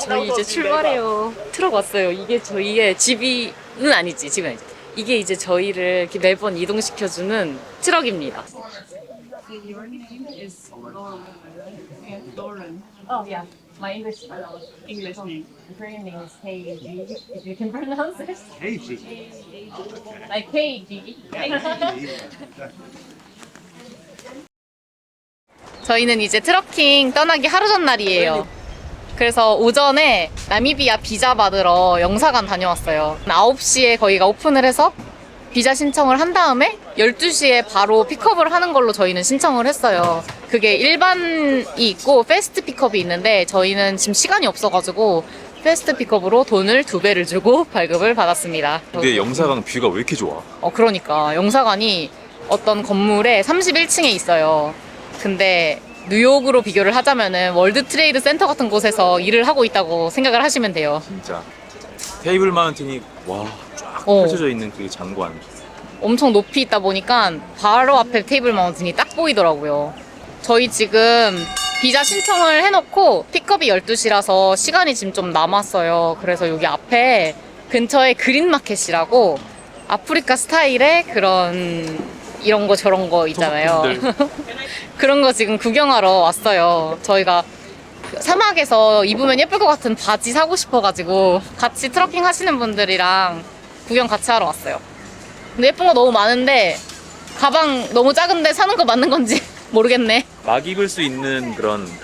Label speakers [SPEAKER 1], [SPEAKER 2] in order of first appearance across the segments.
[SPEAKER 1] 저희 이제 출발해요. 트럭 왔어요. 이게 저희의 집이는 아니지, 집은 아니지. 이게 이제 저희를 이렇게 매번 이동시켜주는 트럭입니다. Oh yeah, my English English name. Korean name is Heiji. If you can pronounce it, like Heiji. 저희는 이제 트럭킹 떠나기 하루 전날이에요. 그래서 오전에 나미비아 비자 받으러 영사관 다녀왔어요. 9시에 거기가 오픈을 해서 비자 신청을 한 다음에 12시에 바로 픽업을 하는 걸로 저희는 신청을 했어요. 그게 일반이 있고 패스트 픽업이 있는데 저희는 지금 시간이 없어가지고 패스트 픽업으로 돈을 두 배를 주고 발급을 받았습니다.
[SPEAKER 2] 근데 영사강 뷰가 왜 이렇게 좋아?
[SPEAKER 1] 어, 그러니까. 영사관이 어떤 건물에 31층에 있어요. 근데 뉴욕으로 비교를 하자면은 월드 트레이드 센터 같은 곳에서 일을 하고 있다고 생각을 하시면 돼요.
[SPEAKER 2] 진짜 테이블 마운틴이 와쫙
[SPEAKER 1] 어.
[SPEAKER 2] 펼쳐져 있는 그 장관
[SPEAKER 1] 엄청 높이 있다 보니까 바로 앞에 테이블 마운틴이 딱 보이더라고요. 저희 지금 비자 신청을 해놓고 픽업이 12시라서 시간이 지금 좀 남았어요. 그래서 여기 앞에 근처에 그린마켓이라고 아프리카 스타일의 그런 이런 거 저런 거 있잖아요. 그런 거 지금 구경하러 왔어요. 저희가 사막에서 입으면 예쁠 것 같은 바지 사고 싶어가지고 같이 트러킹 하시는 분들이랑 구경 같이 하러 왔어요. 근데 예쁜 거 너무 많은데 가방 너무 작은데 사는 거 맞는 건지 모르겠네.
[SPEAKER 2] 막 입을 수 있는 그런 부를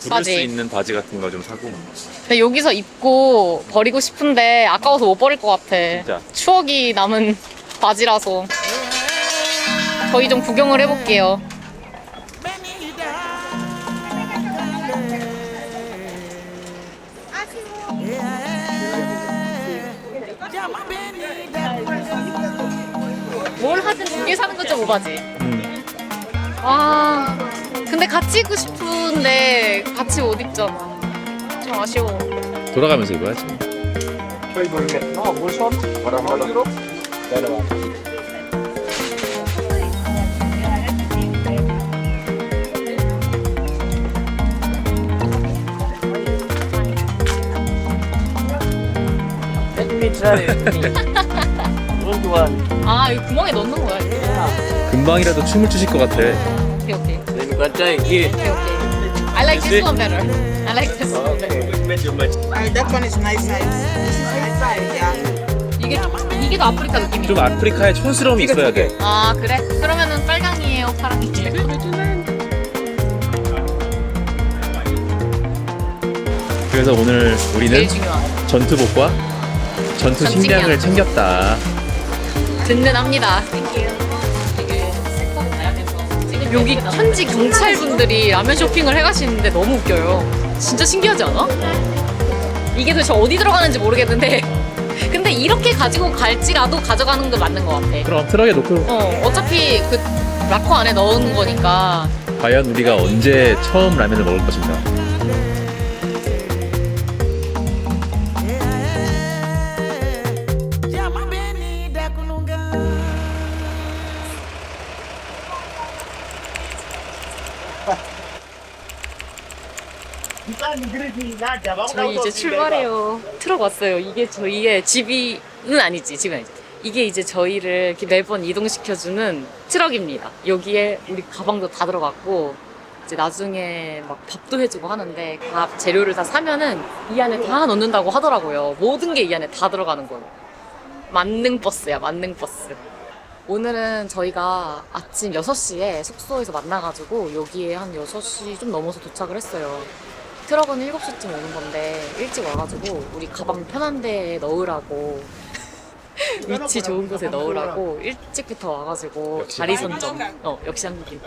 [SPEAKER 2] 수
[SPEAKER 1] 막바지.
[SPEAKER 2] 있는 바지 같은 거 좀 사고
[SPEAKER 1] 근데 여기서 입고 버리고 싶은데 아까워서 못 버릴 것 같아.
[SPEAKER 2] 진짜.
[SPEAKER 1] 추억이 남은 바지라서. 저희 좀 구경을 해볼게요. 뭘 하든 두 개 사는 거좀 오바지. 와, 근데 같이 입고 싶은데 같이 못 입잖아. 좀 아쉬워.
[SPEAKER 2] 돌아가면서 입어야지
[SPEAKER 1] 아, 이 구멍에 넣는 거야. 이거.
[SPEAKER 2] 금방이라도 춤을 추실 것 같아
[SPEAKER 1] 오케이, 오케이. 오케이, 오케이. I like this one better. I like this one better.
[SPEAKER 3] Uh, that one is my size. This is my size, yeah.
[SPEAKER 1] 이게 이게 더 아프리카 느낌이.
[SPEAKER 2] 좀 아프리카의 촌스러움이 있어야 돼
[SPEAKER 1] 아 그래? 그러면은 빨강이에요, 파랑이에요?
[SPEAKER 2] 그래서 오늘 우리는
[SPEAKER 1] 중요한.
[SPEAKER 2] 전투복과 전투. 식량을 챙겼다
[SPEAKER 1] 든든합니다. 여기 현지 경찰분들이 라면 쇼핑을 해가시는데 너무 웃겨요. 진짜 신기하지 않아? 이게 도대체 어디 들어가는지 모르겠는데 근데 이렇게 가지고 갈지라도 가져가는 게 맞는 것 같아.
[SPEAKER 2] 그럼 트럭에 놓고
[SPEAKER 1] 어, 어차피 그 락커 안에 넣은 거니까
[SPEAKER 2] 과연 우리가 언제 처음 라면을 먹을 것인가
[SPEAKER 1] 저희 이제 출발해요. 트럭 왔어요. 이게 저희의 집이는 아니지, 집은 아니지. 이게 이제 저희를 이렇게 매번 이동시켜주는 트럭입니다. 여기에 우리 가방도 다 들어갔고, 이제 나중에 막 밥도 해주고 하는데, 밥 재료를 다 사면은 이 안에 다 넣는다고 하더라고요. 모든 게 이 안에 다 들어가는 거예요. 만능 버스야, 만능 버스. 오늘은 저희가 아침 6시에 숙소에서 만나가지고 여기에 한 6시 좀 넘어서 도착을 했어요. 트럭은 7시쯤 오는 건데 일찍 와가지고 우리 가방 편한 데에 넣으라고. 위치 좋은 곳에 넣으라고 일찍부터 와가지고
[SPEAKER 2] 역시
[SPEAKER 1] 자리 선점 어 역시 한국인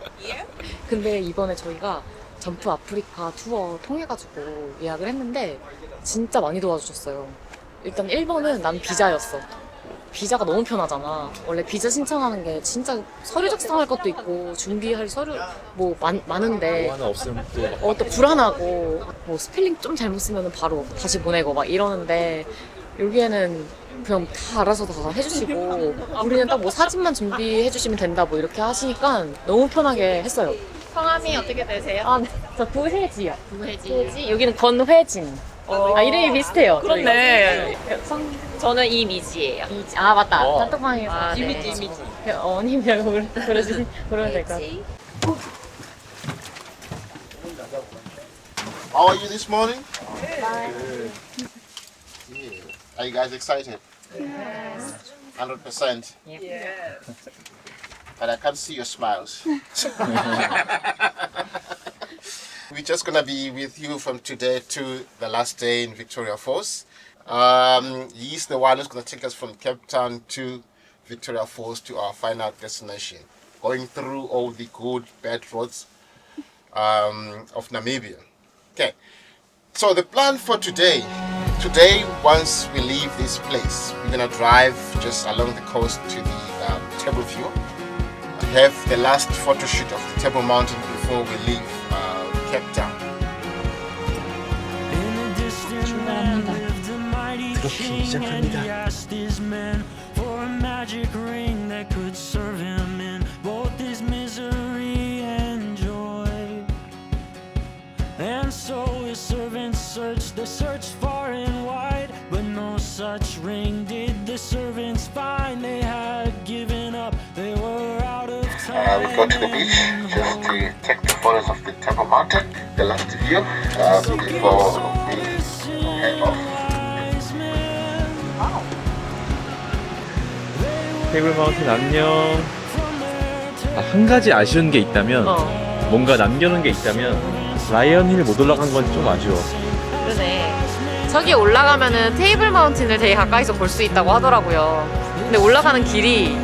[SPEAKER 1] 근데 이번에 저희가 점프 아프리카 투어 통해가지고 예약을 했는데 진짜 많이 도와주셨어요. 일단 1번은 난 비자였어 비자가 너무 편하잖아. 원래 비자 신청하는 게 진짜 서류 작성할 것도 있고 준비할 서류 뭐 많, 많은데
[SPEAKER 2] 하나 없으면 또
[SPEAKER 1] 어, 또 불안하고 뭐 스펠링 좀 잘못 쓰면 바로 다시 보내고 막 이러는데 여기에는 그냥 다 알아서 다 해주시고 우리는 딱 뭐 사진만 준비해 주시면 된다 뭐 이렇게 하시니까 너무 편하게 했어요.
[SPEAKER 4] 성함이 어떻게 되세요?
[SPEAKER 1] 아, 네. 저 부혜지요.
[SPEAKER 4] 부혜지.
[SPEAKER 1] 부혜지. 여기는 권회진. 아, 이름이 비슷해요.
[SPEAKER 4] 그렇네.
[SPEAKER 1] 저희가. 성,
[SPEAKER 4] 저는 이미지예요.
[SPEAKER 1] 이지. 아, 맞다.
[SPEAKER 2] 어.
[SPEAKER 1] 단톡방에서.
[SPEAKER 4] 아, 네.
[SPEAKER 1] 이미지, 이미지. 어머님이라고 그러- 그러시, 그러면 될 것 같아요.
[SPEAKER 5] How are you this morning? Yeah. Are you guys excited? Yes. 100%.
[SPEAKER 1] Yeah.
[SPEAKER 5] But I can't see your smiles. We're just going to be with you from today to the last day in Victoria Falls. Um, he's the one who's going to take us from Cape Town to Victoria Falls to our final destination, going through all the good, bad roads um, of Namibia. Okay, so the plan for today today, once we leave this place, we're gonna drive just along the coast to the um, Table View, have the last photo shoot of the Table Mountain before we leave uh, Cape Town.
[SPEAKER 2] 그렇게 시작합니다.
[SPEAKER 6] asked his men for a magic ring that could serve him in both his misery and joy. And so his servants searched, they searched far and wide, but no such ring did the servants find.
[SPEAKER 5] Uh, we go to the beach just to take the photos of the Table Mountain, the last view, uh, before we head off.
[SPEAKER 2] 테이블 마운틴 안녕. 아, 한 가지 아쉬운 게 있다면
[SPEAKER 1] 어,
[SPEAKER 2] 뭔가 남겨놓은 게 있다면 라이언 힐 못 올라간 건 좀 아쉬워.
[SPEAKER 1] 그러네. 저기 올라가면은 테이블 마운틴을 되게 가까이서 볼 수 있다고 하더라고요. 근데 올라가는 길이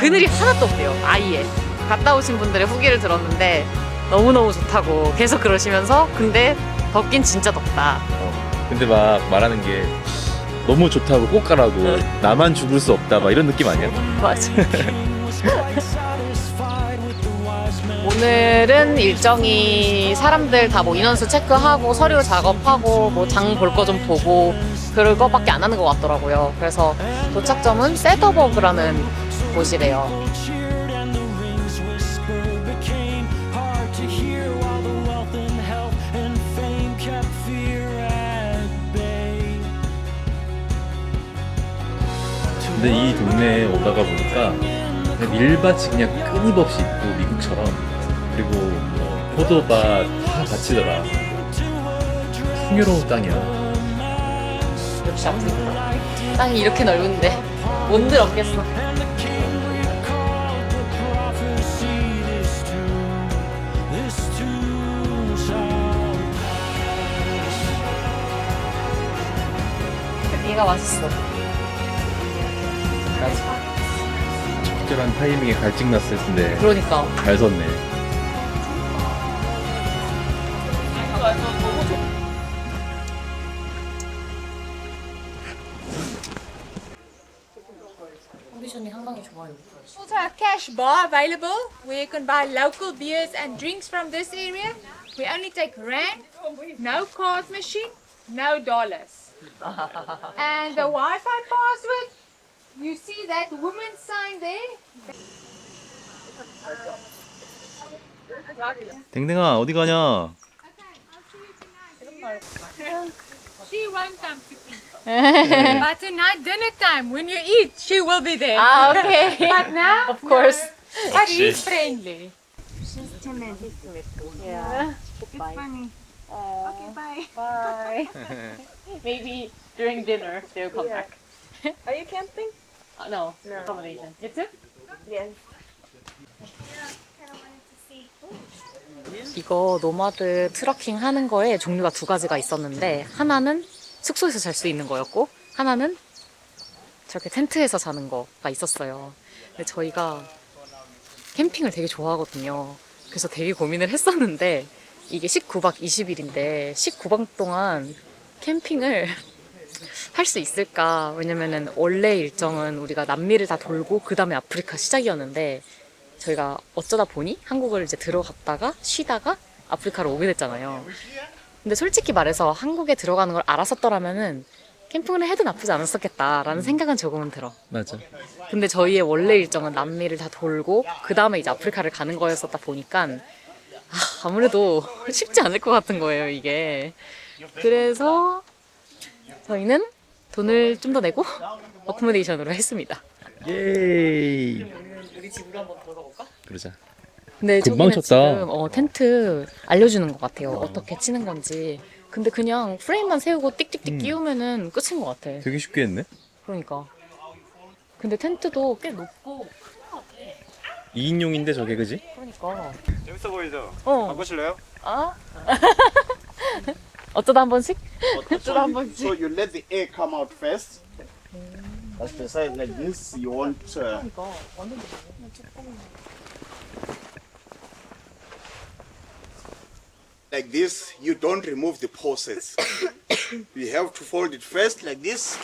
[SPEAKER 1] 그늘이 하나도 없대요. 아예. 갔다 오신 분들의 후기를 들었는데 너무너무 좋다고 계속 그러시면서 근데 덥긴 진짜 덥다.
[SPEAKER 2] 어. 근데 막 말하는 게 너무 좋다고 꼭 가라고 나만 죽을 수 없다 막 이런 느낌 아니야?
[SPEAKER 1] 맞아. 오늘은 일정이 사람들 다 뭐 인원수 체크하고 서류 작업하고 뭐 장 볼 거 좀 보고 그럴 것밖에 안 하는 것 같더라고요. 그래서 도착점은 세더버그라는 곳이래요.
[SPEAKER 2] 근데 이 동네에 오다가 보니까 그냥 밀밭이 그냥 끊임없이 있고 미국처럼 그리고 뭐 포도밭 다 밭이더라. 풍요로운 땅이야.
[SPEAKER 1] 역시 아프리카. 땅이 이렇게 넓은데 뭔들 없겠어. 얘가 맛있어.
[SPEAKER 2] 적절한 타이밍에 갈증 났을 텐데
[SPEAKER 1] 그러니까.
[SPEAKER 2] 잘 섰네.
[SPEAKER 1] 컨디션이 상당히 좋아요.
[SPEAKER 7] also have cash bar available where you can buy local beers and drinks from this area. We only take rand, no card machine, no dollars. and the Wi-Fi password, you see that woman's sign there?
[SPEAKER 2] 댕댕아 어디 가냐?
[SPEAKER 7] She won't come to me. but tonight dinner time, when you eat, she will be there.
[SPEAKER 1] 아, 오케이.
[SPEAKER 7] but now,
[SPEAKER 1] of course.
[SPEAKER 7] but he's friendly.
[SPEAKER 1] Bye. Maybe during dinner they'll come back.
[SPEAKER 8] Are you camping?
[SPEAKER 1] Uh, no, accommodation. You too?
[SPEAKER 8] Yes.
[SPEAKER 1] 이거 노마드 트러킹 하는 거에 종류가 두 가지가 있었는데 하나는 숙소에서 잘 수 있는 거였고 하나는 저렇게 텐트에서 자는 거가 있었어요. 근데 저희가 캠핑을 되게 좋아하거든요. 그래서 되게 고민을 했었는데 이게 19박 20일인데 19박 동안 캠핑을 할 수 있을까? 왜냐면은 원래 일정은 우리가 남미를 다 돌고 그 다음에 아프리카 시작이었는데 저희가 어쩌다 보니 한국을 이제 들어갔다가 쉬다가 아프리카로 오게 됐잖아요. 근데 솔직히 말해서 한국에 들어가는 걸 알았었더라면은 캠핑을 해도 나쁘지 않았었겠다라는 생각은 조금은 들어.
[SPEAKER 2] 맞아.
[SPEAKER 1] 근데 저희의 원래 일정은 남미를 다 돌고 그 다음에 이제 아프리카를 가는 거였었다 보니까 아, 아무래도 쉽지 않을 것 같은 거예요, 이게. 그래서 저희는 돈을 좀 더 내고 어코모데이션으로 했습니다.
[SPEAKER 2] 예이.
[SPEAKER 1] 우리 집으로 한번 돌아볼까?
[SPEAKER 2] 그러자.
[SPEAKER 1] 근데
[SPEAKER 2] 금방
[SPEAKER 1] 저기는
[SPEAKER 2] 쳤다.
[SPEAKER 1] 지금 어, 텐트 알려주는 것 같아요. 어떻게 치는 건지. 근데 그냥 프레임만 세우고 띡띡띡
[SPEAKER 2] 음.
[SPEAKER 1] 끼우면은 끝인 것 같아.
[SPEAKER 2] 되게 쉽게 했네.
[SPEAKER 1] 그러니까. 근데 텐트도 꽤 높고
[SPEAKER 2] 2인용인데 저게 그지?
[SPEAKER 1] 그러니까.
[SPEAKER 9] 재밌어 보이죠?
[SPEAKER 1] 어.
[SPEAKER 9] 바꾸실래요?
[SPEAKER 1] 아? 어쩌다 한 번씩? 어쩌다 한
[SPEAKER 10] So
[SPEAKER 1] 번씩.
[SPEAKER 10] you let the air come out first. That's the size like this. You want uh,
[SPEAKER 1] 그러니까 완전
[SPEAKER 10] like this. You don't remove the pulses. you have to fold it first like this.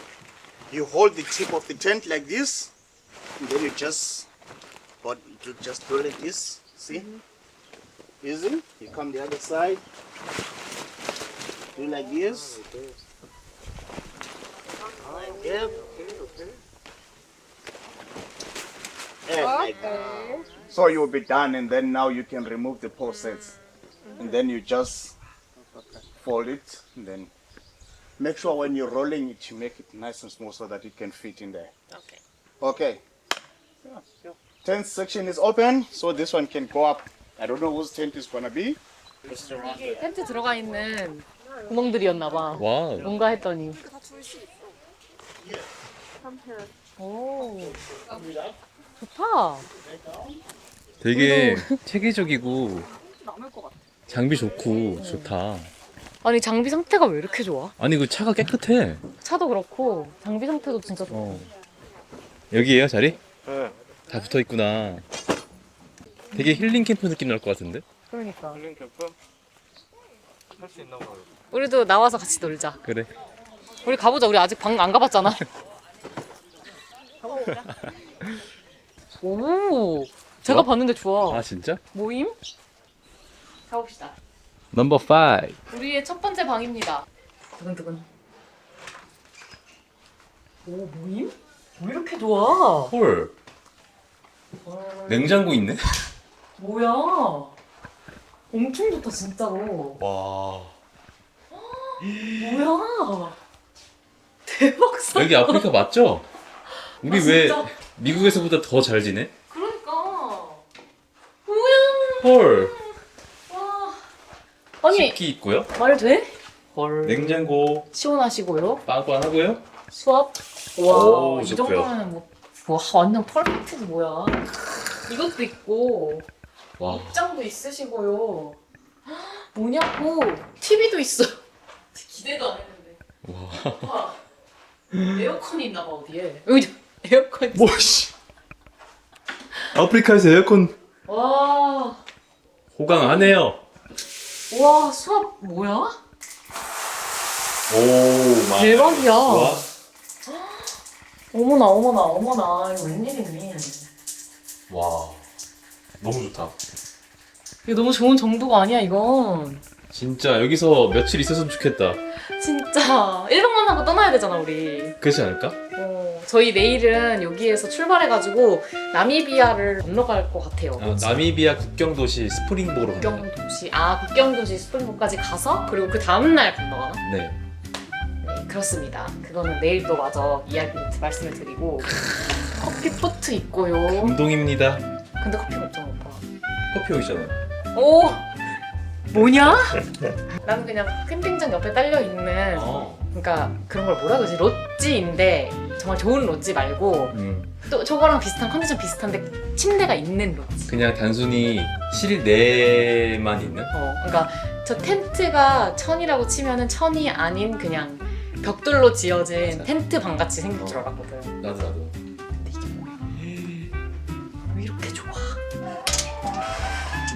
[SPEAKER 10] You hold the tip of the tent like this, and then you just, but you just do like this. See, easy. You come the other side. Do like this. Yep. And like that. So you'll be done, and then now you can remove the pulses, and then you just fold it, and then make sure when you're rolling it, you make it nice and small so that it can fit in there.
[SPEAKER 4] Okay.
[SPEAKER 10] Okay. Tent section is open, so this one can go up. I don't know whose tent is gonna be.
[SPEAKER 1] 텐트 들어가 있는 구멍들이었나 봐.
[SPEAKER 2] 와.
[SPEAKER 1] 뭔가 했더니. 오. 좋다.
[SPEAKER 2] 되게 체계적이고 장비 좋고 좋다.
[SPEAKER 1] 아니 장비 상태가 왜 이렇게 좋아?
[SPEAKER 2] 아니 그 차가 깨끗해.
[SPEAKER 1] 차도 그렇고 장비 상태도 진짜 좋아.
[SPEAKER 2] 어. 여기에요 자리?
[SPEAKER 9] 네.
[SPEAKER 2] 다 붙어 있구나. 되게 힐링 캠프 느낌 날 것 같은데?
[SPEAKER 1] 그러니까.
[SPEAKER 9] 힐링 캠프 할 수 있나 봐요.
[SPEAKER 1] 우리도 나와서 같이 놀자.
[SPEAKER 2] 그래.
[SPEAKER 1] 우리 가보자. 우리 아직 방 안 가봤잖아. 오. 제가
[SPEAKER 2] 좋아?
[SPEAKER 1] 봤는데 좋아.
[SPEAKER 2] 아 진짜?
[SPEAKER 1] 모임? 가봅시다.
[SPEAKER 2] 넘버 5.
[SPEAKER 1] 우리의 첫 번째 방입니다. 두근두근. 오 모임? 왜 이렇게 좋아?
[SPEAKER 2] 헐. 냉장고 있네?
[SPEAKER 1] 뭐야? 엄청 좋다 진짜로.
[SPEAKER 2] 와.
[SPEAKER 1] 뭐야? 대박 사.
[SPEAKER 2] 여기 아프리카 맞죠? 우리
[SPEAKER 1] 아,
[SPEAKER 2] 왜
[SPEAKER 1] 진짜?
[SPEAKER 2] 미국에서보다 더 잘 지내?
[SPEAKER 1] 그러니까. 뭐야?
[SPEAKER 2] 헐.
[SPEAKER 1] 와. 아니
[SPEAKER 2] 식기 있고요.
[SPEAKER 1] 말 돼? 헐.
[SPEAKER 2] 냉장고
[SPEAKER 1] 시원하시고요.
[SPEAKER 2] 빵빵하고요.
[SPEAKER 1] 수압. 와.
[SPEAKER 2] 오,
[SPEAKER 1] 이
[SPEAKER 2] 좋고요.
[SPEAKER 1] 정도면 뭐, 뭐 완전 펄펙트지 뭐야. 이것도 있고
[SPEAKER 2] 와.
[SPEAKER 1] 입장도 있으시고요. 헉, 뭐냐고 TV도 있어. 기대도 안 했는데. 와. 에어컨이 있나 봐 어디에. 여기 에어컨.
[SPEAKER 2] 뭐 씨. 아프리카에서 에어컨
[SPEAKER 1] 와.
[SPEAKER 2] 호강하네요.
[SPEAKER 1] 와 수압 뭐야?
[SPEAKER 2] 오, 막.
[SPEAKER 1] 대박이야.
[SPEAKER 2] 좋아.
[SPEAKER 1] 어머나 어머나 어머나 이거 웬일이니?
[SPEAKER 2] 와. 너무 좋다.
[SPEAKER 1] 이거 너무 좋은 정도가 아니야 이건.
[SPEAKER 2] 진짜 여기서 며칠 있었으면 좋겠다.
[SPEAKER 1] 진짜 1박만 하고 떠나야 되잖아 우리.
[SPEAKER 2] 그렇지 않을까?
[SPEAKER 1] 어, 저희 내일은 여기에서 출발해가지고 나미비아를 건너갈 것 같아요.
[SPEAKER 2] 아, 나미비아 국경 도시 스프링보로.
[SPEAKER 1] 국경 도시 아 국경 도시 스프링보까지 가서 그리고 그 다음 날 건너가나?
[SPEAKER 2] 네.
[SPEAKER 1] 네 그렇습니다. 그거는 내일 또 마저 이야기 말씀을 드리고 커피 포트 있고요.
[SPEAKER 2] 감동입니다.
[SPEAKER 1] 근데 커피가 없잖아 오빠.
[SPEAKER 2] 커피 있잖아요.
[SPEAKER 1] 오 뭐냐? 나는 그냥 캠핑장 옆에 딸려 있는
[SPEAKER 2] 어.
[SPEAKER 1] 그러니까 그런 걸 뭐라 그러지 롯지인데 정말 좋은 롯지 말고
[SPEAKER 2] 음.
[SPEAKER 1] 또 저거랑 비슷한 컨디션 비슷한데 침대가 있는 롯지.
[SPEAKER 2] 그냥 단순히 실내만 있는?
[SPEAKER 1] 어, 그러니까 저 텐트가 천이라고 치면은 천이 아닌 그냥 벽돌로 지어진
[SPEAKER 2] 맞아.
[SPEAKER 1] 텐트 방 같이 생길 줄 알았거든.
[SPEAKER 2] 나도 나도.
[SPEAKER 1] 근데 이게 뭐야? 왜 이렇게 좋아?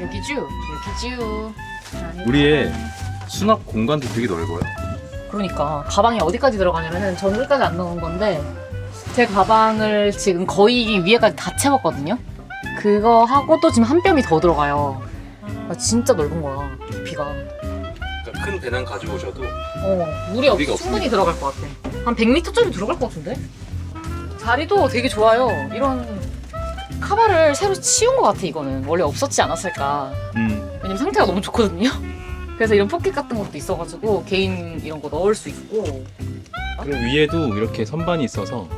[SPEAKER 1] 여기죠? 여기죠?
[SPEAKER 2] 우리의 수납 공간도 되게 넓어요.
[SPEAKER 1] 그러니까 가방이 어디까지 들어가냐면은 전 여기까지 안 넣은 건데 제 가방을 지금 거의 위에까지 다 채웠거든요. 그거 하고 또 지금 한 뼘이 더 들어가요. 아, 진짜 넓은 거야 비가.
[SPEAKER 2] 큰 배낭 가지고 오셔도
[SPEAKER 1] 어 물이 없,
[SPEAKER 2] 무리가
[SPEAKER 1] 충분히 들어갈 것 같아. 한 100m짜리 들어갈 것 같은데? 자리도 되게 좋아요. 이런 카바를 새로 치운 것 같아 이거는 원래 없었지 않았을까.
[SPEAKER 2] 음.
[SPEAKER 1] 왜냐면 상태가 너무 좋거든요. 그래서 이런 포켓 같은 것도 있어가지고 개인 이런 거 넣을 수 있고
[SPEAKER 2] 그리고 위에도 이렇게 선반이 있어서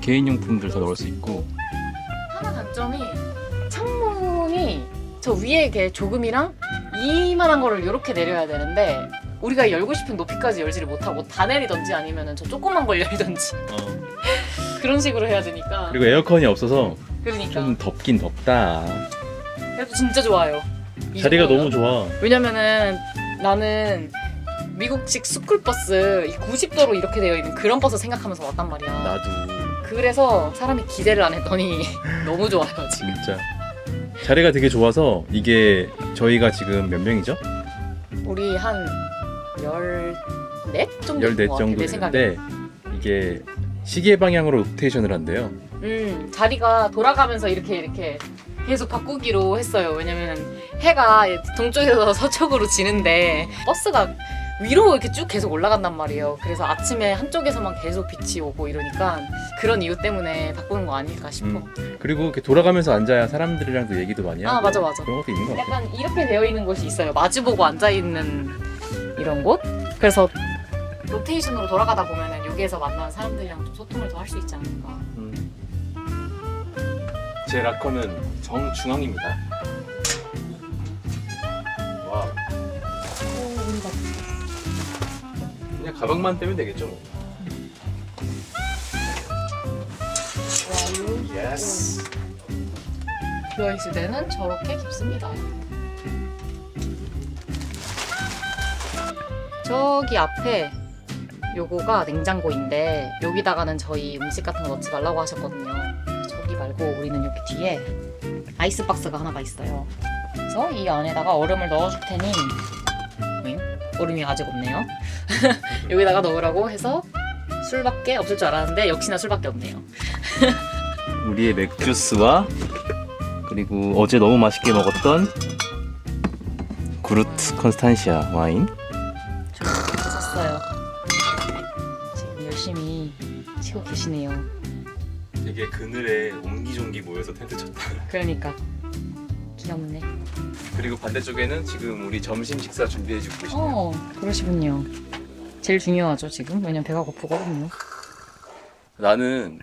[SPEAKER 2] 개인용품들 더 넣을 수 있고
[SPEAKER 1] 하나 단점이 창문이 저 위에 이렇게 조금이랑 이만한 거를 이렇게 내려야 되는데 우리가 열고 싶은 높이까지 열지를 못하고 다 내리던지 아니면 저 조그만 걸 열던지 그런 식으로 해야 되니까
[SPEAKER 2] 그리고 에어컨이 없어서
[SPEAKER 1] 그러니까
[SPEAKER 2] 좀 덥긴 덥다.
[SPEAKER 1] 그래도 진짜 좋아요. 이
[SPEAKER 2] 자리가
[SPEAKER 1] 정도면.
[SPEAKER 2] 너무 좋아.
[SPEAKER 1] 왜냐면은 나는 미국식 스쿨버스 이 90도로 이렇게 되어 있는 그런 버스 생각하면서 왔단 말이야.
[SPEAKER 2] 나도
[SPEAKER 1] 그래서 사람이 기대를 안 했더니 너무 좋아요 지금.
[SPEAKER 2] 진짜 자리가 되게 좋아서 이게 저희가 지금 몇 명이죠?
[SPEAKER 1] 우리 한 14 정도
[SPEAKER 2] 14
[SPEAKER 1] 된것 같아,
[SPEAKER 2] 정도
[SPEAKER 1] 내 생각에.
[SPEAKER 2] 되는데 이게 시계 방향으로 로테이션을 한대요.
[SPEAKER 1] 음, 자리가 돌아가면서 이렇게 이렇게 계속 바꾸기로 했어요. 왜냐면 해가 동쪽에서 서쪽으로 지는데 버스가 위로 이렇게 쭉 계속 올라간단 말이에요. 그래서 아침에 한쪽에서만 계속 빛이 오고 이러니까 그런 이유 때문에 바꾸는 거 아닐까 싶어.
[SPEAKER 2] 음. 그리고 이렇게 돌아가면서 앉아야 사람들이랑도 얘기도 많이 하고
[SPEAKER 1] 아, 맞아, 맞아.
[SPEAKER 2] 그런 것도 있는 것 같아요.
[SPEAKER 1] 약간 이렇게 되어 있는 곳이 있어요. 마주보고 앉아 있는 이런 곳. 그래서 로테이션으로 돌아가다 보면은 여기에서 만난 사람들이랑 좀 소통을 더 할 수 있지 않을까.
[SPEAKER 2] 음. 제 라커는 정중앙입니다. 가방만 떼면 되겠죠. 뭐. 예스.
[SPEAKER 1] 비어 있을 때는 저렇게 깊습니다. 저기 앞에 요거가 냉장고인데 여기다가는 저희 음식 같은 거 넣지 말라고 하셨거든요. 저기 말고 우리는 여기 뒤에 아이스박스가 하나가 있어요. 그래서 이 안에다가 얼음을 넣어줄 테니 오잉? 얼음이 아직 없네요. 여기다가 넣으라고 해서 술밖에 없을 줄 알았는데 역시나 술밖에 없네요.
[SPEAKER 2] 우리의 맥주스와 그리고 어제 너무 맛있게 먹었던 구루트 컨스탄시아 와인.
[SPEAKER 1] 샀어요. 지금 열심히 치고 계시네요.
[SPEAKER 2] 되게 그늘에 옹기종기 모여서 텐트 쳤다.
[SPEAKER 1] 그러니까 귀엽네.
[SPEAKER 2] 그리고 반대쪽에는 지금 우리 점심 식사 준비해주고 계시네요.
[SPEAKER 1] 어, 그러시군요. 제일 중요하죠 지금. 왜냐면 배가 고프거든요.
[SPEAKER 2] 나는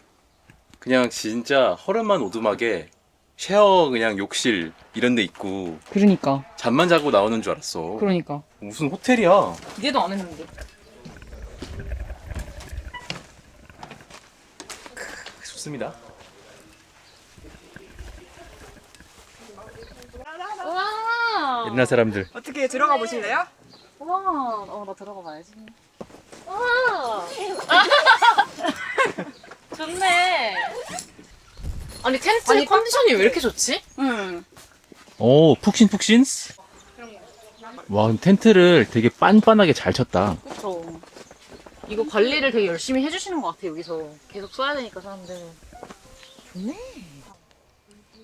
[SPEAKER 2] 그냥 진짜 허름한 오두막에 쉐어 그냥 욕실 이런 데 있고
[SPEAKER 1] 그러니까.
[SPEAKER 2] 잠만 자고 나오는 줄 알았어.
[SPEAKER 1] 그러니까.
[SPEAKER 2] 무슨 호텔이야.
[SPEAKER 1] 기대도 안 했는데.
[SPEAKER 2] 좋습니다.
[SPEAKER 1] 와.
[SPEAKER 2] 옛날 사람들.
[SPEAKER 3] 어떻게 들어가 보실래요?
[SPEAKER 1] 와. 어, 나 들어가 봐야지. 와. 좋네. 아니 텐트 컨디션이 왜 이렇게 좋지?
[SPEAKER 2] 오, 푹신푹신? 와, 텐트를 되게 빤빤하게 잘 쳤다.
[SPEAKER 1] 그쵸. 이거 관리를 되게 열심히 해주시는 것 같아, 여기서. 계속 써야 되니까, 사람들. 좋네.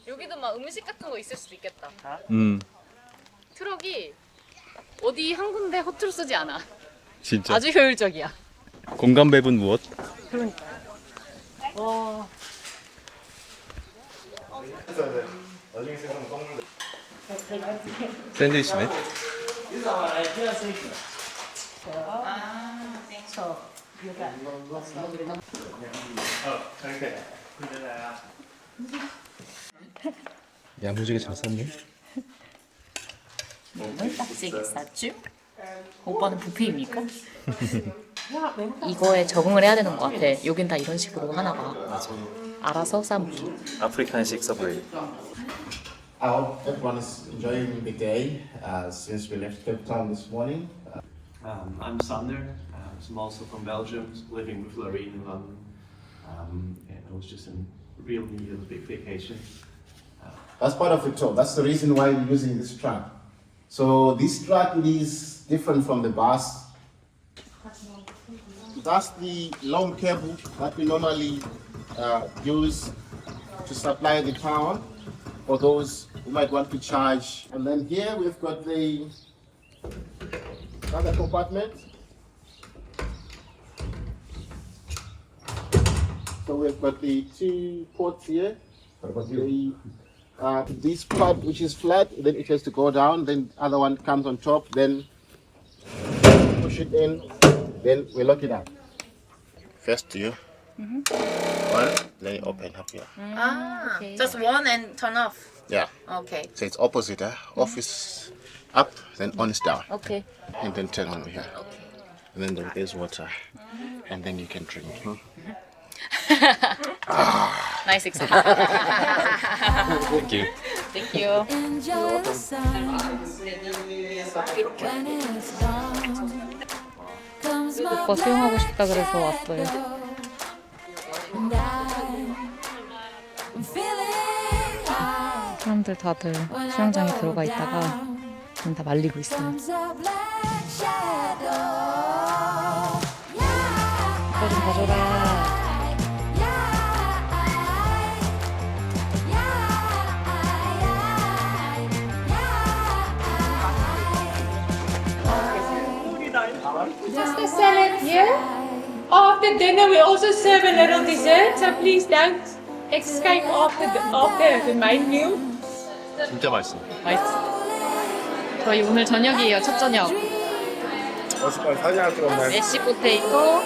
[SPEAKER 1] 여기도 막 음식 같은 거 있을 수도 있겠다.
[SPEAKER 2] 음,
[SPEAKER 1] 트럭이 어디 한 군데 허투루 쓰지 않아.
[SPEAKER 2] 진짜.
[SPEAKER 1] 아주 효율적이야.
[SPEAKER 2] 공간 배분 무엇?
[SPEAKER 1] 그러니까. 와.
[SPEAKER 2] 샌드위치네. 야무지게 잘 쌌네.
[SPEAKER 1] 몸을 빡세게 쌌죠? 오빠는 부피입니까? 이거에 적응을 해야 되는 것 같아. 여긴 다 이런 식으로 하나 봐. 알아서 싸먹기.
[SPEAKER 2] 아프리칸식 서브웨이.
[SPEAKER 5] I hope everyone is enjoying the day uh, since we left Cape Town this morning.
[SPEAKER 9] Um, I'm Sander. Um, I'm also from Belgium, living with Lorraine in London. Um, and it was just a real need of a big vacation.
[SPEAKER 5] That's part of the tour. That's the reason why we're using this truck. So this truck is different from the bus. That's the long cable that we normally uh, use to supply the power for those who might want to charge. And then here we've got the other compartment. So we've got the two ports here. The uh, this part which is flat, then it has to go down, then the other one comes on top, then push it in, then we lock it up. First you, mm -hmm. one, then you open up here. Mm.
[SPEAKER 4] Ah, okay. just one and turn off?
[SPEAKER 5] Yeah.
[SPEAKER 4] Okay.
[SPEAKER 5] So it's opposite, eh? Mm-hmm. off is up, then on is down.
[SPEAKER 1] Okay.
[SPEAKER 5] And then turn on here. Okay. And then there is water, and then you can drink. Mm-hmm.
[SPEAKER 1] 나이스 example.
[SPEAKER 2] Thank you.
[SPEAKER 1] Thank you.
[SPEAKER 11] Enjoy the sun when it's gone. Comes my
[SPEAKER 1] 오빠 수영하고 싶다 그래서 왔어요.
[SPEAKER 11] and I'm feeling high.
[SPEAKER 1] 사람들 다들 수영장에 들어가 있다가 지금 다 말리고 있어요.
[SPEAKER 11] Comes a black shadow.
[SPEAKER 1] 오빠 좀 가져라.
[SPEAKER 7] Just a salad here. After dinner, we also serve a little dessert, so please don't escape after the, after the main meal.
[SPEAKER 2] 진짜 맛있어.
[SPEAKER 1] 맛있어. 저희 오늘 저녁이에요. 첫 저녁. 메시 포테이토,